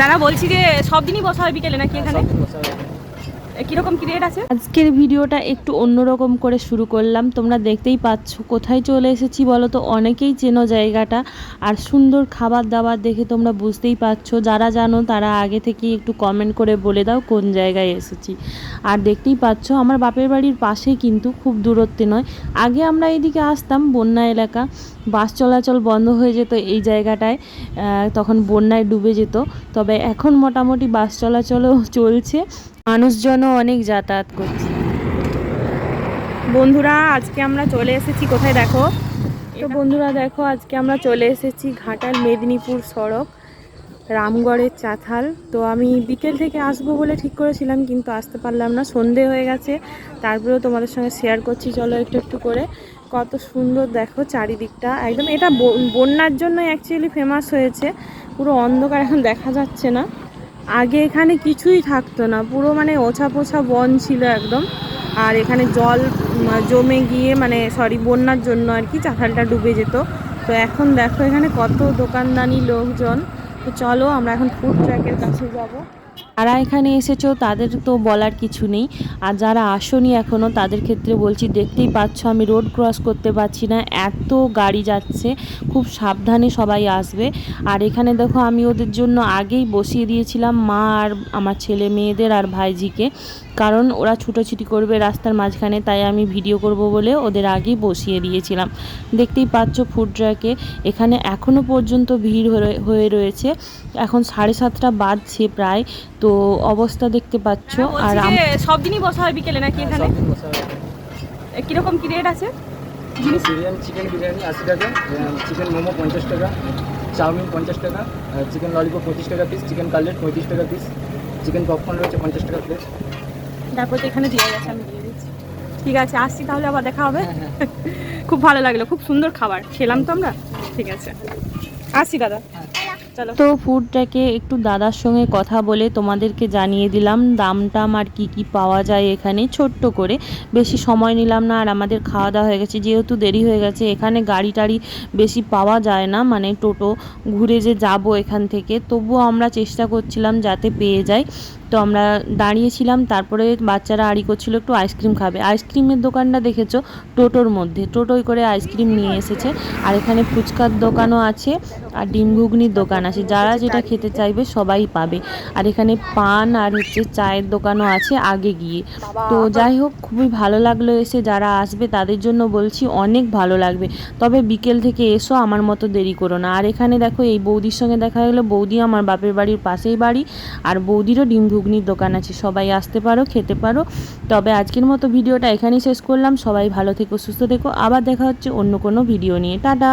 দাদা বলছি যে সব দিনই বসা হয় বিকেলে নাকি এখানে সব দিন বসা হয়। এ, কীরকম আছে? আজকের ভিডিওটা একটু অন্যরকম করে শুরু করলাম। তোমরা দেখতেই পাচ্ছ কোথায় চলে এসেছি বলো তো অনেকেই চেনো জায়গাটা। আর সুন্দর খাবার দাবার দেখে তোমরা বুঝতেই পারছ। যারা জানো, তারা আগে থেকেই একটু কমেন্ট করে বলে দাও কোন জায়গায় এসেছি। আর দেখতেই পাচ্ছ, আমার বাপের বাড়ির পাশেই কিন্তু খুব দূরত্বে নয়। আগে আমরা এইদিকে আসতাম বন্যা এলাকা। বাস চলাচল বন্ধ হয়ে যেত এই জায়গাটায়। তখন বন্যায় ডুবে যেত। তবে এখন মোটামুটি বাস চলাচলও চলছে। মানুষজনও অনেক যাতায়াত করছে। বন্ধুরা আজকে আমরা চলে এসেছি কোথায় দেখো? তো বন্ধুরা দেখো আজকে আমরা চলে এসেছি ঘাটাল মেদিনীপুর সড়ক রামগড়ের চাথাল। তো আমি বিকেল থেকে আসব বলে ঠিক করেছিলাম কিন্তু আসতে পারলাম না সন্ধে হয়ে গেছে। তারপরেও তোমাদের সঙ্গে শেয়ার করছি চলো একটু একটু করে। কত সুন্দর দেখো চারিদিকটা। একদম এটা বন্যার জন্য অ্যাকচুয়ালি ফেমাস হয়েছে। পুরো অন্ধকার এখন দেখা যাচ্ছে না। আগে এখানে কিছুই থাকতো না। পুরো মানে ওছা পোছা বন ছিল একদম। আর এখানে জল জমে গিয়ে মানে সরি বন্যার জন্য আর কি চাতালটা ডুবে যেত। তো এখন দেখো এখানে কত দোকানদানি লোকজন। তো চলো আমরা এখন ফুড ট্র্যাকের কাছে যাব। যারা এখানে এসেছ, তাদের তো বলার কিছু নেই। আর যারা আসনি এখনও তাদের ক্ষেত্রে বলছি, দেখতেই পাচ্ছ, আমি রোড ক্রস করতে পারছি না। এত গাড়ি যাচ্ছে, খুব সাবধানে সবাই আসবে। আর এখানে দেখো, আমি ওদের জন্য আগেই বসিয়ে দিয়েছিলাম মা আর আমার ছেলে মেয়েদের আর ভাইজিকে। কারণ ওরা ছুটোছুটি করবে রাস্তার মাঝখানে, তাই আমি ভিডিও করব বলে ওদের আগেই বসিয়ে দিয়েছিলাম। দেখতেই পাচ্ছ ফুড ট্র্যাকে এখানে এখনও পর্যন্ত ভিড় হয়ে- রয়েছে। এখন সাড়ে সাতটা বাজছে প্রায়। তো অবস্থা দেখতে পাচ্ছ আর আর সব দিনই বসা হয় বিকেলে নাকি এখানে? বসা হয়। কীরকম কি রেট আছে? বিরিয়ানি চিকেন বিরিয়ানি আশি টাকা চিকেন মোমো পঞ্চাশ টাকা চাউমিন পঞ্চাশ টাকা চিকেন ললিপপ পঁচিশ টাকা পিস চিকেন কাটলেট পঁয়ত্রিশ টাকা পিস চিকেন পপকর্ন রয়েছে পঞ্চাশ টাকা প্লেট তারপর তো এখানে দিয়ে গেছে আমি দিয়ে দিচ্ছি। ঠিক আছে আসছি তাহলে আবার দেখা হবে। হ্যাঁ, খুব ভালো লাগল খুব সুন্দর খাবার। খেলাম তো আমরা? ঠিক আছে। আসছি দাদা। তো ফুডটাকে একটু দাদার সঙ্গে কথা বলে তোমাদেরকে জানিয়ে দিলাম দাম টাম আর কি কি পাওয়া যায় এখানে, ছোট্ট করে। বেশি সময় নিলাম না, আর আমাদের খাওয়া দাওয়া হয়ে গেছে, যেহেতু দেরি হয়ে গেছে, এখানে গাড়ি টাড়ি বেশি পাওয়া যায় না মানে টোটো ঘুরে যে যাব এখান থেকে, তবুও আমরা চেষ্টা করছিলাম যাতে পেয়ে যাই। তো আমরা দাঁড়িয়েছিলাম, তারপরে বাচ্চারা আড়ি করছিল একটু আইসক্রিম খাবে। আইসক্রিমের দোকানটা দেখেছ? টোটোর মধ্যে। টোটোয় করে আইসক্রিম নিয়ে এসেছে। আর এখানে ফুচকার দোকানও আছে, আর ডিম ঘুগনির দোকান আছে। যারা যেটা খেতে চাইবে সবাই পাবে। আর এখানে পান আর হচ্ছে চায়ের দোকানও আছে আগে গিয়ে। তো যাই হোক, খুবই ভালো লাগল এসে যারা আসবে তাদের জন্য বলছি অনেক ভালো লাগবে। তবে বিকেল থেকে এসো, আমার মতো দেরি করো না। আর এখানে দেখো, এই বৌদির সঙ্গে দেখা গেলো। বৌদি আমার বাপের বাড়ির পাশেই বাড়ি, আর বৌদিরও ডিম ঘুগনির দোকান আছে, সবাই আসতে পারো, খেতে পারো। তবে আজকের মতো ভিডিওটা এখানেই শেষ করলাম। সবাই ভালো থেকো, সুস্থ থেকো। আবার দেখা হচ্ছে অন্য কোনো ভিডিও নিয়ে। টাটা!